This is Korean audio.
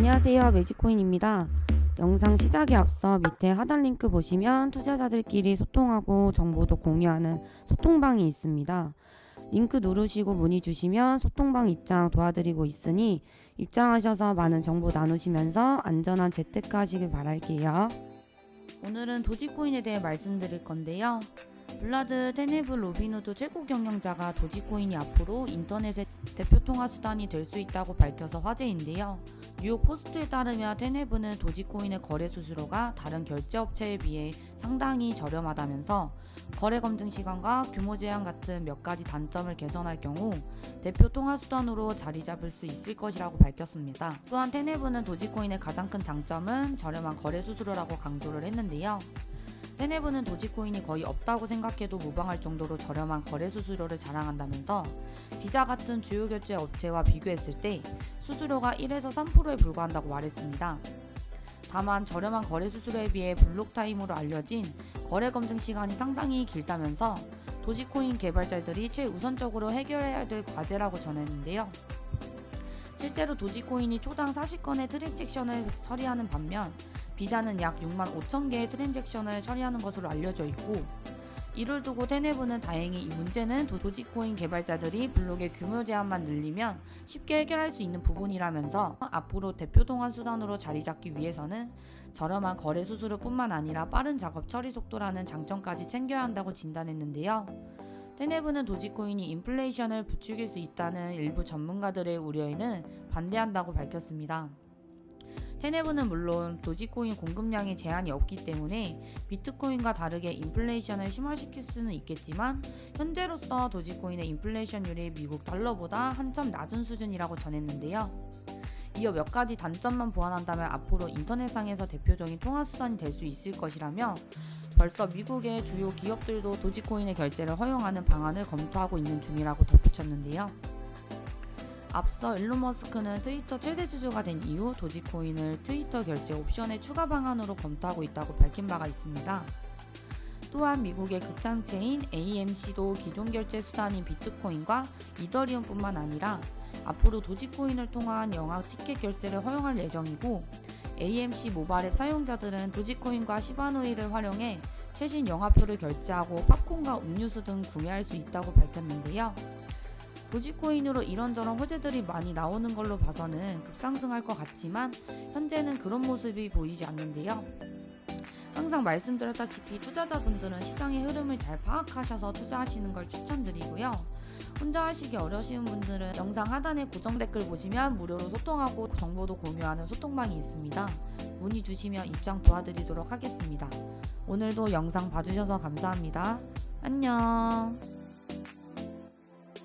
안녕하세요. 매직코인입니다. 영상 시작에 앞서 밑에 하단 링크 보시면 투자자들끼리 소통하고 정보도 공유하는 소통방이 있습니다. 링크 누르시고 문의 주시면 소통방 입장 도와드리고 있으니 입장하셔서 많은 정보 나누시면서 안전한 재테크 하시길 바랄게요. 오늘은 도지코인에 대해 말씀드릴 건데요. 블라드, 테네브, 로빈후드 최고 경영자가 도지코인이 앞으로 인터넷의 대표 통화 수단이 될 수 있다고 밝혀서 화제인데요. 뉴욕 포스트에 따르면 테네브는 도지코인의 거래 수수료가 다른 결제 업체에 비해 상당히 저렴하다면서 거래 검증 시간과 규모 제한 같은 몇 가지 단점을 개선할 경우 대표 통화 수단으로 자리 잡을 수 있을 것이라고 밝혔습니다. 또한 테네브는 도지코인의 가장 큰 장점은 저렴한 거래 수수료라고 강조를 했는데요. 테네브는 도지코인이 거의 없다고 생각해도 무방할 정도로 저렴한 거래 수수료를 자랑한다면서 비자 같은 주요 결제 업체와 비교했을 때 수수료가 1에서 3%에 불과한다고 말했습니다. 다만 저렴한 거래 수수료에 비해 블록 타임으로 알려진 거래 검증 시간이 상당히 길다면서 도지코인 개발자들이 최우선적으로 해결해야 될 과제라고 전했는데요. 실제로 도지코인이 초당 40건의 트랜잭션을 처리하는 반면 비자는 약 6만 5천 개의 트랜잭션을 처리하는 것으로 알려져 있고 이를 두고 테네브는 다행히 이 문제는 도- 도지코인 개발자들이 블록의 규모 제한만 늘리면 쉽게 해결할 수 있는 부분이라면서 앞으로 대표 동안 수단으로 자리 잡기 위해서는 저렴한 거래 수수료뿐만 아니라 빠른 작업 처리 속도라는 장점까지 챙겨야 한다고 진단했는데요. 테네브는 도지코인이 인플레이션을 부추길 수 있다는 일부 전문가들의 우려에는 반대한다고 밝혔습니다. 테네브는 물론 도지코인 공급량에 제한이 없기 때문에 비트코인과 다르게 인플레이션을 심화시킬 수는 있겠지만 현재로서 도지코인의 인플레이션율이 미국 달러보다 한점 낮은 수준이라고 전했는데요. 이어 몇 가지 단점만 보완한다면 앞으로 인터넷상에서 대표적인 통화 수단이 될 수 있을 것이라며 벌써 미국의 주요 기업들도 도지코인의 결제를 허용하는 방안을 검토하고 있는 중이라고 덧붙였는데요. 앞서 일론 머스크는 트위터 최대 주주가 된 이후 도지코인을 트위터 결제 옵션의 추가 방안으로 검토하고 있다고 밝힌 바가 있습니다. 또한 미국의 극장체인 AMC도 기존 결제 수단인 비트코인과 이더리움뿐만 아니라 앞으로 도지코인을 통한 영화 티켓 결제를 허용할 예정이고 AMC 모바일 앱 사용자들은 도지코인과 시바노이를 활용해 최신 영화표를 결제하고 팝콘과 음료수 등 구매할 수 있다고 밝혔는데요. 도지코인으로 이런저런 호재들이 많이 나오는 걸로 봐서는 급상승할 것 같지만 현재는 그런 모습이 보이지 않는데요. 항상 말씀드렸다시피 투자자분들은 시장의 흐름을 잘 파악하셔서 투자하시는 걸 추천드리고요. 혼자 하시기 어려우신 분들은 영상 하단에 고정 댓글 보시면 무료로 소통하고 정보도 공유하는 소통방이 있습니다. 문의 주시면 입장 도와드리도록 하겠습니다. 오늘도 영상 봐주셔서 감사합니다. 안녕.